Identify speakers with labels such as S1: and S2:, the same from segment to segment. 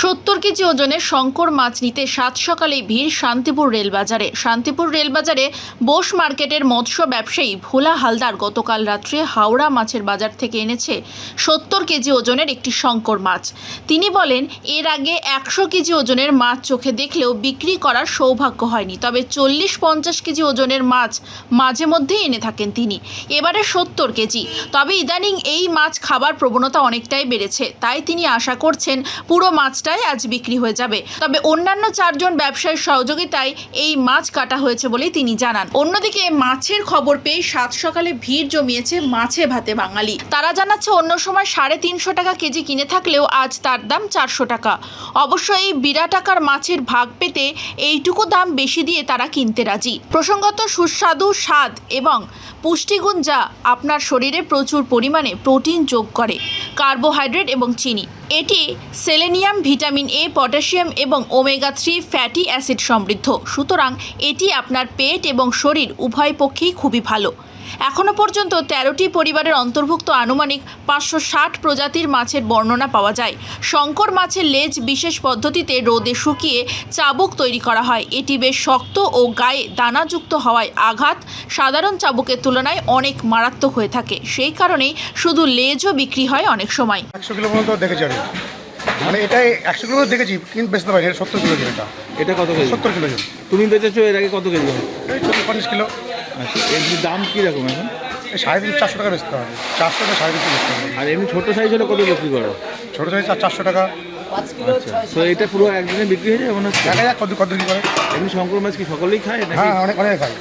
S1: সত্তর কেজি ওজনের শঙ্কর মাছ নিতে সাত সকালে ভিড় শান্তিপুর রেলবাজারে। শান্তিপুর রেলবাজারে বোস মার্কেটের মৎস্য ব্যবসায়ী ভোলা হালদার গতকাল রাত্রে হাওড়া মাছের বাজার থেকে এনেছে সত্তর কেজি ওজনের একটি শঙ্কর মাছ। তিনি বলেন, এর আগে একশো কেজি ওজনের মাছ চোখে দেখলেও বিক্রি করার সৌভাগ্য হয়নি, তবে চল্লিশ পঞ্চাশ কেজি ওজনের মাছ মাঝে মধ্যেই এনে থাকেন তিনি। এবারে সত্তর কেজি। তবে ইদানিং এই মাছ খাবার প্রবণতা অনেকটাই বেড়েছে। তাই তিনি আশা করছেন, পুরো মাছটাই আজ বিক্রি হয়ে যাবে। তবে অন্যান্য চারজন ব্যবসায়ীর সহযোগিতায় এই মাছ কাটা হয়েছে বলে তিনি জানান। অন্যদিকে মাছের খবর পেয়ে সাত সকালে ভিড় জমিয়েছে মাছে ভাতে বাঙালি। তারা জানাচ্ছে, অন্য সময় সাড়ে তিনশো টাকা কেজি কিনে থাকলেও আজ তার দাম চারশো টাকা। অবশ্য এই বিরাট টাকার মাছের ভাগ পেতে এইটুকু দাম বেশি দিয়ে তারা কিনতে রাজি। প্রসঙ্গত, সুস্বাদু স্বাদ এবং পুষ্টিগুণ যা আপনার শরীরে প্রচুর পরিমাণে প্রোটিন যোগ করে, কার্বোহাইড্রেট এবং চিনি। এটি সেলেনিয়াম, ভিটামিন এ, পটাশিয়াম এবং ওমেগা থ্রি ফ্যাটি অ্যাসিড সমৃদ্ধ। সুতরাং এটি আপনার পেট এবং শরীর উভয় পক্ষেই খুবই ভালো। এখনও পর্যন্ত তেরোটি পরিবারের অন্তর্ভুক্ত আনুমানিক পাঁচশো ষাট প্রজাতির মাছের বর্ণনা পাওয়া যায়। শঙ্কর মাছের লেজ বিশেষ পদ্ধতিতে রোদে শুকিয়ে চাবুক তৈরি করা হয়। এটি বেশ শক্ত ও গায়ে দানাযুক্ত হওয়ায় আঘাত সাধারণ চাবুকের তুলনায় অনেক মারাত্মক হয়ে থাকে। সেই কারণেই শুধু লেজও বিক্রি হয় অনেক সময়।
S2: একশো কিলো পর্যন্ত দেখেছি আমি। মানে এটাই একশো কিলো দেখেছি কিন্তু বেচতে পারি এটা সত্তর কিলো এটা।
S3: এটা কত কেজি?
S2: সত্তর কিলো
S3: তুমি বেচেছো এর আগে কত কেজি?
S2: পঞ্চাশ কিলো।
S3: আচ্ছা এর দাম কীরকম এখন?
S2: সাড়ে তিন চারশো টাকা বেচতে হবে। চারশো টাকা সাড়ে তিনশো বেচতে হবে।
S3: আর এমনি ছোটো সাইজ হলে কত বিক্রি করো?
S2: ছোটো সাইজ চারশো টাকা।
S3: আচ্ছা তো এটা পুরো একদিনে বিক্রি হয়ে যায় মনে হচ্ছে?
S2: দেখা যাক কত কত কি করে।
S3: এমনি শঙ্কর মাছ কি সকলেই খায়
S2: হ্যাঁ অনেক অনেক
S3: তো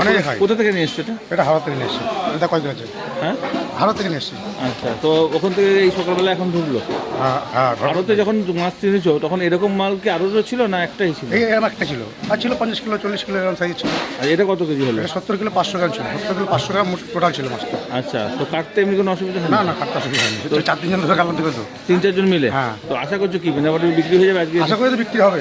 S2: অনেকে খায়।
S3: কোথা থেকে নিয়ে এসছো এটা?
S2: এটা হাওড়া থেকে নিয়ে এসছি। এটা কয়েকদিন আছে
S3: হ্যাঁ?
S2: ভারত থেকে নিয়ে এসছি।
S3: আচ্ছা তো ওখান থেকে এই সকালবেলা এখন ঢুকলো?
S2: হ্যাঁ হ্যাঁ ভারতে
S3: যখন মাছ কিনেছো তখন এরকম মাল কি আরও ছিল না একটাই ছিল?
S2: এই এরকম একটা ছিল। আর ছিল পঞ্চাশ কিলো চল্লিশ কিলো এরকম সাইজ ছিল।
S3: আর এটা কত কেজি হলো?
S2: এটা সত্তর কিলো পাঁচশো গ্রাম ছিল। সত্তর কিলো পাঁচশো গ্রাম টোটাল ছিল মাছটা।
S3: আচ্ছা তো কাটতে এমনি কোনো অসুবিধা হয় না
S2: না কাটতে অসুবিধা হয়নি। তো চার তিনজন ধরে কাটলাম থেকে তো
S3: তিন চারজন মিলে?
S2: হ্যাঁ।
S3: তো আশা করছ কি বিনাবাটি বিক্রি হয়ে যাবে আজকে?
S2: আশা করি তো বিক্রি হবে।